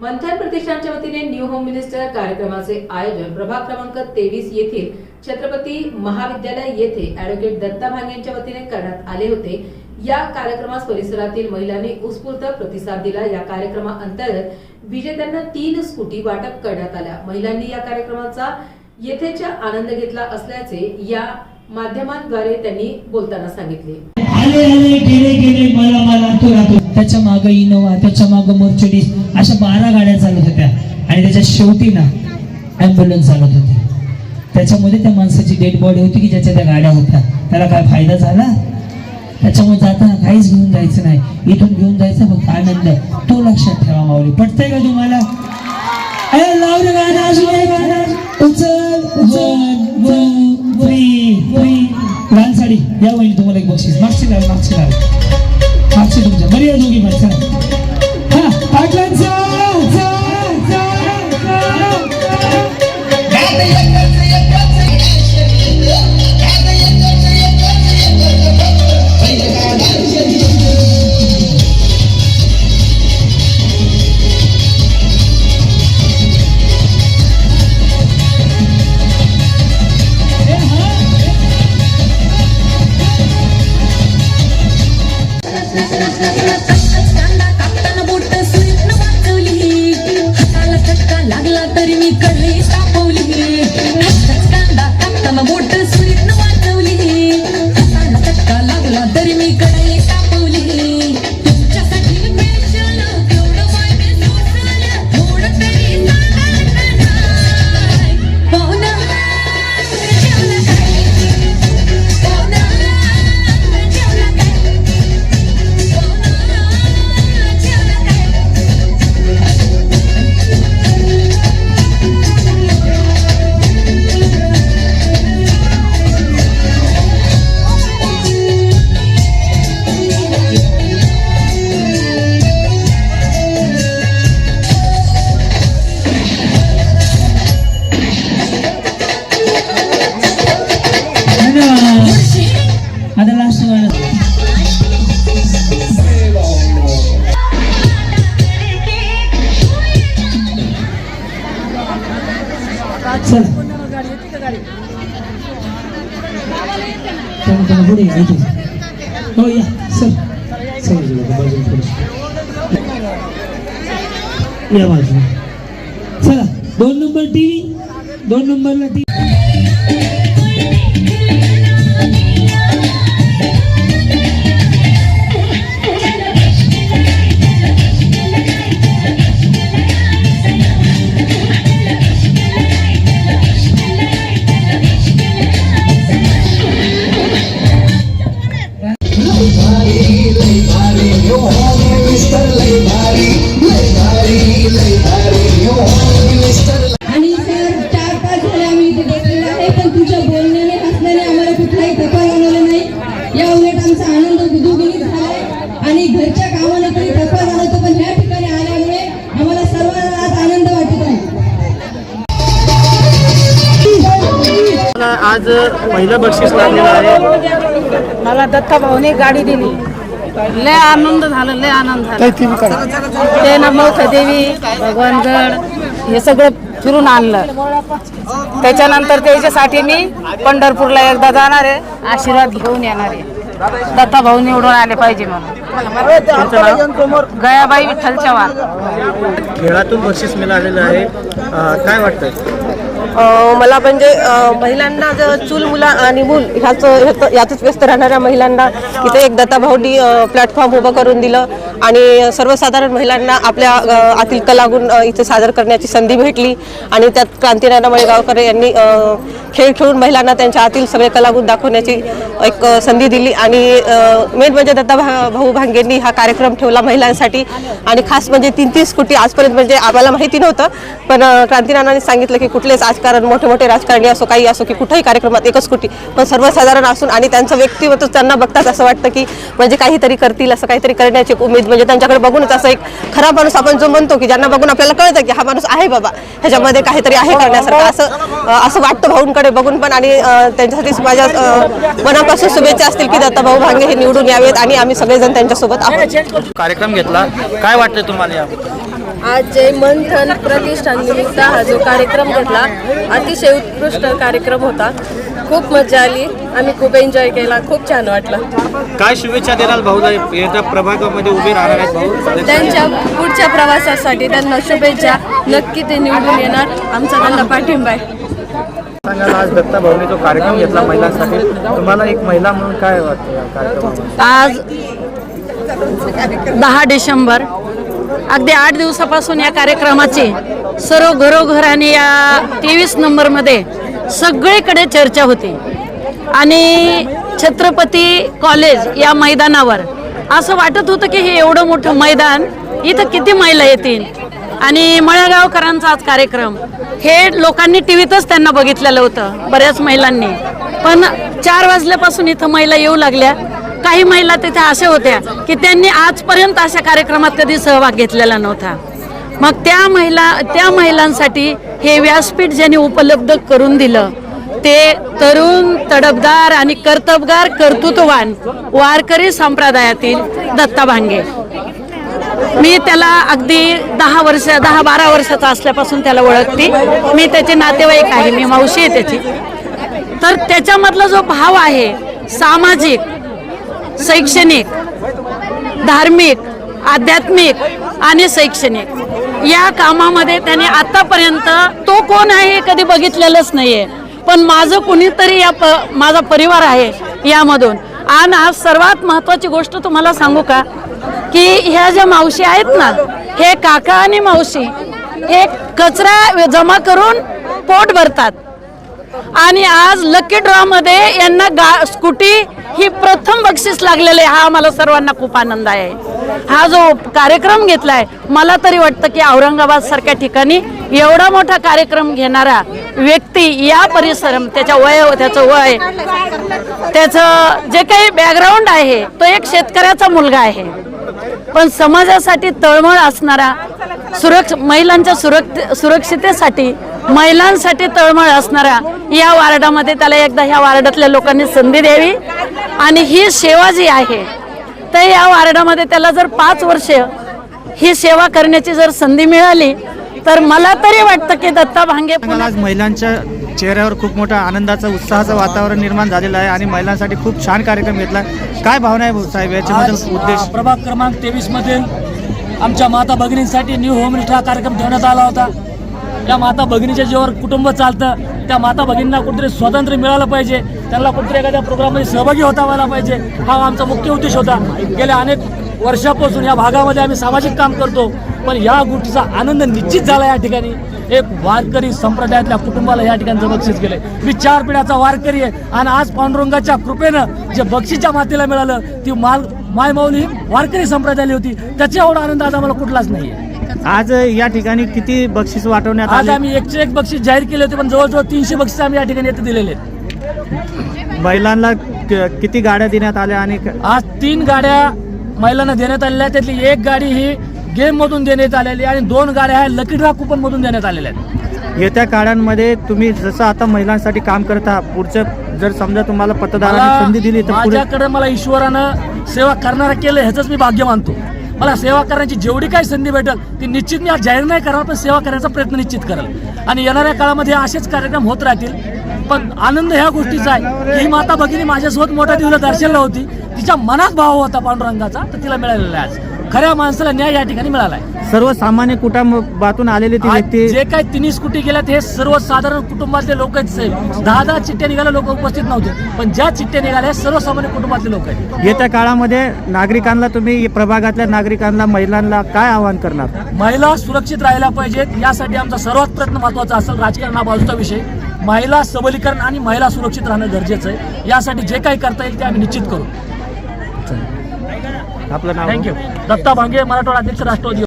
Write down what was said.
मंथन प्रतिष्ठानच्या वतीने new home minister कार्यक्रमाचे आयोजन प्रभाग क्रमांक तेवीस येथील छत्रपती महाविद्यालय येथे अॅडव्होकेट दत्ता भांग यांच्या वतीने करण्यात आले होते. या कार्यक्रमास परिसरातील महिलांनी उत्स्फूर्त प्रतिसाद दिला. या कार्यक्रमाअंतर्गत विजेत्यांना तीन स्कूटी वाटप करण्यात आल्या. महिलांनी या कार्यक्रमाचा येथेच्या आनंद घेतला असल्याचे या माध्यमांद्वारे त्यांनी बोलताना सांगितले. आले आले गेले गेले मला मला तो राहतो त्याच्या माग इनोवा त्याच्या माग मर्चडीज अशा बारा गाड्या चालत होत्या आणि त्याच्या शेवटी ना ऍम्ब्युलन्स चालत होती त्याच्यामध्ये त्या माणसाची डेड बॉडी होती की ज्याच्या त्या गाड्या होत्या त्याला काय फायदा झाला त्याच्यामुळे जाताना काहीच घेऊन जायचं नाही इथून घेऊन जायचं फक्त आनंद तो लक्षात ठेवा माऊली पटतंय का तुम्हाला ए, गाणं, उचल वन लाल साडी या वहिनी तुम्हाला एक बक्षीस. मागची लाव मागची लाव मागची तुमच्या. बरी या दोघी पण चला. हा पाटलांचा. तरी मी कडली सापवली चला चला पुढे या, इथे हो या सर चला चला बाजूला थोडंसं. या बाजूला चला दोन नंबर टीव्ही दोन नंबरला टीव्ही आज पहिलं बक्षीस लागलेलं आहे. मला दत्ता भाऊने गाडी दिली. लय आनंद झाला लय आनंद झाला. ते नमोख देवी भगवानगड हे सगळं फिरून आणलं. त्याच्यानंतर त्याच्यासाठी मी पंढरपूरला एकदा जाणार आहे. आशीर्वाद घेऊन येणार आहे. दत्ता भाऊ निवडून आले पाहिजे म्हणून. गयाबाई विठ्ठल चव्हाण. खेळातून बक्षीस मिळालेलं आहे. काय वाटतंय? मला म्हणजे महिलांना जर चूल मुला आणि मूल ह्याच यातच व्यस्त राहणाऱ्या महिलांना इथे एक दत्ताभाऊंनी प्लॅटफॉर्म उभं करून दिलं. आणि सर्वसाधारण महिलांना आपल्या आतील कलागुण इथे सादर करण्याची संधी भेटली. आणि त्यात क्रांतीनाना मळेगावकर यांनी खेळ खेळून महिलांना त्यांच्या आतील सगळे कलागुण दाखवण्याची एक संधी दिली. आणि मेन म्हणजे दत्ता भा- भाऊ भांगेंनी हा कार्यक्रम ठेवला महिलांसाठी. आणि खास म्हणजे तीन तीस कोटी आजपर्यंत म्हणजे आम्हाला माहिती नव्हतं. पण क्रांतीनारायणांनी क्रांतीनानाने सांगितलं की कुठलेच आज राजकारण मोठे मोठे राजकारणी असो काही असो की कुठेही कार्यक्रमात एकच कुठे पण सर्वसाधारण असून आणि त्यांचं व्यक्तिमत्व त्यांना बघताच असं वाटतं की म्हणजे काहीतरी करतील असं काहीतरी करण्याची उमेद म्हणजे त्यांच्याकडे बघूनच असं एक खरा माणूस आपण जो म्हणतो की ज्यांना बघून आपल्याला कळतं की हा माणूस आहे बाबा ह्याच्यामध्ये काहीतरी आहे करण्यासारखं. असं असं वाटतं भाऊंकडे बघून पण आणि त्यांच्यासाठी माझ्या मनापासून शुभेच्छा असतील की दत्ता भाऊ भांगे हे निवडून यावेत आणि आम्ही सगळेजण त्यांच्यासोबत आहोत. कार्यक्रम घेतला. काय वाटतंय तुम्हाला आज जय मंथन प्रतिष्ठान निमित्त हा जो कार्यक्रम घेतला अतिशय उत्कृष्ट कार्यक्रम होता. खूप मजा आली. आम्ही खूप एन्जॉय केला. खूप छान वाटलं. काय शुभेच्छा देणार भाऊला येत्या प्रभागामध्ये उभे राहणार आहेत भाऊ. त्यांच्या पुढच्या प्रवासासाठी त्यांना शुभेच्छा. नक्की ते निवडून येणार. आमचा त्यांना पाठिंबा आहे. आज दत्ता भाऊने जो कार्यक्रम घेतला महिलांसाठी. तुम्हाला एक महिला म्हणून काय वाटतं आज दहा डिसेंबर अगदी आठ दिवसापासून या कार्यक्रमाची सर्व घरोघराने या तेवीस नंबरमध्ये सगळीकडे चर्चा होती. आणि छत्रपती कॉलेज या मैदानावर असं वाटत होतं की हे एवढं मोठं मैदान इथं किती महिला येतील? आणि मळगावकरांचा आज कार्यक्रम हे लोकांनी टी व्हीतच त्यांना बघितलेलं होतं बऱ्याच महिलांनी. पण चार वाजल्यापासून इथं महिला येऊ लागल्या. काही महिला तिथे अशा होत्या की त्यांनी आजपर्यंत अशा कार्यक्रमात कधी सहभाग घेतलेला नव्हता. मग त्या महिला त्या महिलांसाठी हे व्यासपीठ ज्यांनी उपलब्ध करून दिलं ते तरुण तडफदार आणि कर्तबगार कर्तृत्ववान वारकरी संप्रदायातील दत्ता भांगे. मी त्याला अगदी दहा वर्ष दहा बारा वर्षाचा असल्यापासून त्याला ओळखते. मी त्याचे नातेवाईक आहे मी मावशी आहे त्याची. तर त्याच्यामधला जो भाव आहे सामाजिक शैक्षणिक धार्मिक आध्यात्मिक आणि शैक्षणिक. या कामामध्ये त्याने आतापर्यंत तो कोण आहे हे कधी बघितलेलंच नाहीये. पण माझं कुणीतरी या प माझा परिवार आहे यामधून. आणि आज सर्वात महत्त्वाची गोष्ट तुम्हाला सांगू का? की ह्या ज्या मावशी आहेत ना हे काका आणि मावशी हे कचरा जमा करून पोट भरतात. आणि आज लकी ड्रॉमध्ये यांना गा स्कूटी ही प्रथम बक्षीस लागलेले हा आम्हाला सर्वांना खूप आनंद आहे. हा जो कार्यक्रम घेतलाय मला तरी वाटतं की औरंगाबाद सारख्या ठिकाणी एवढा मोठा कार्यक्रम घेणारा व्यक्ती या परिसर त्याच्या वय त्याचं वय त्याचं जे काही बॅकग्राऊंड आहे तो एक शेतकऱ्याचा मुलगा आहे. पण समाजासाठी तळमळ असणारा सुरक्ष महिलांच्या सुरक्ष सुरक्षितेसाठी महिलांसाठी तळमळ असणारा या वार्डामध्ये त्याला एकदा ह्या वार्डातल्या लोकांनी संधी द्यावी. आणि ही सेवा जी आहे तर या वार्डामध्ये त्याला जर पाच वर्ष ही सेवा करण्याची जर संधी मिळाली तर मला तरी वाटतं की दत्ता भांगे आज महिलांच्या चेहऱ्यावर खूप मोठा आनंदाचा उत्साहाचं वातावरण निर्माण झालेलं आहे आणि महिलांसाठी खूप छान कार्यक्रम घेतला काय भावना आहे भाऊ साहेब? याच्यामध्ये आज उद्देश? प्रभाग क्रमांक तेवीस मधील आमच्या माता भगिनींसाठी न्यू होम मिनिस्टर हा कार्यक्रम ठेवण्यात आला होता. त्या माता भगिनीच्या जीवावर कुटुंब चालतं. त्या माता भगिनींना कुठेतरी स्वातंत्र्य मिळालं पाहिजे. त्यांना कुठेतरी एखाद्या प्रोग्राममध्ये सहभागी होता व्हायला पाहिजे. हा आमचा मुख्य उद्देश होता. गेल्या अनेक वर्षापासून या भागामध्ये आम्ही सामाजिक काम करतो. पण या गोष्टीचा आनंद निश्चित झाला या ठिकाणी. एक वारकरी संप्रदायातल्या कुटुंबाला या ठिकाणी बक्षीस गेले मी चार पिढ्याचा वारकरी आहे. आणि आज पांडुरंगाच्या कृपेनं जे बक्षीच्या मातेला मिळालं ती माल मायमाऊली वारकरी संप्रदायाली होती. त्याचा एवढा आनंद आज आम्हाला कुठलाच नाही आहे आज या ठिकाणी किती बक्षीस वाटवण्यात आज आले? आम्ही एकशे एक बक्षीस जाहीर केले होते पण जवळजवळ तीनशे बक्षीस आम्ही या ठिकाणी येथे दिलेले आहेत. क- किती गाड्या देण्यात आल्या आणि क- आज तीन गाड्या महिलांना देण्यात आलेल्या आहेत. त्यातली एक गाडी ही गेम मधून देण्यात आलेली आहे आणि दोन गाड्या ह्या लकी ड्रा कुपन मधून देण्यात आलेल्या आहेत. येत्या काळांमध्ये तुम्ही जसं आता महिलांसाठी काम करत आहात पुढचं जर समजा तुम्हाला मतदारांनी मला संधी दिली तर पुढे माझ्याकडे मला ईश्वरानं सेवा करणारा केलं ह्याच मी भाग्य मानतो. मला सेवा करण्याची जेवढी काही संधी भेटेल ती निश्चित मी आज जाहीर नाही करणार पण सेवा करण्याचा प्रयत्न निश्चित करेल. आणि येणाऱ्या काळामध्ये असेच कार्यक्रम होत राहतील. पण आनंद ह्या गोष्टीचा आहे ही माता भगिनी माझ्यासोबत मोठ्या दिवला दर्शनला होती. तिच्या मनात भाव होता पांडुरंगाचा तर तिला मिळालेला आहे आज. खऱ्या माणसाला न्याय या ठिकाणी मिळाला आहे सर्वसामान्य कुटुंबातून आलेली ती आज व्यक्ती जे काही तिन्ही स्कूटी गेल्यात हे सर्वसाधारण कुटुंबातले लोक आहेत साहेब. दहा दहा चिठ्ठ्या निघाल्या लोक उपस्थित नव्हते. पण ज्या चिठ्ठ्या निघाल्या हे सर्वसामान्य कुटुंबातले लोक आहेत. येत्या काळामध्ये नागरिकांना तुम्ही प्रभागातल्या नागरिकांना महिलांना काय आवाहन करणार? महिला सुरक्षित राहायला पाहिजेत यासाठी आमचा सर्वात प्रयत्न महत्त्वाचा असेल राजकारण हा बाजूचा विषय. महिला सबलीकरण आणि महिला सुरक्षित राहणं गरजेचं आहे. यासाठी जे काही करता येईल ते आम्ही निश्चित करू. आपलं नाव थँक्यू दत्ता भांगे मराठवाडा अध्यक्ष राष्ट्रवादी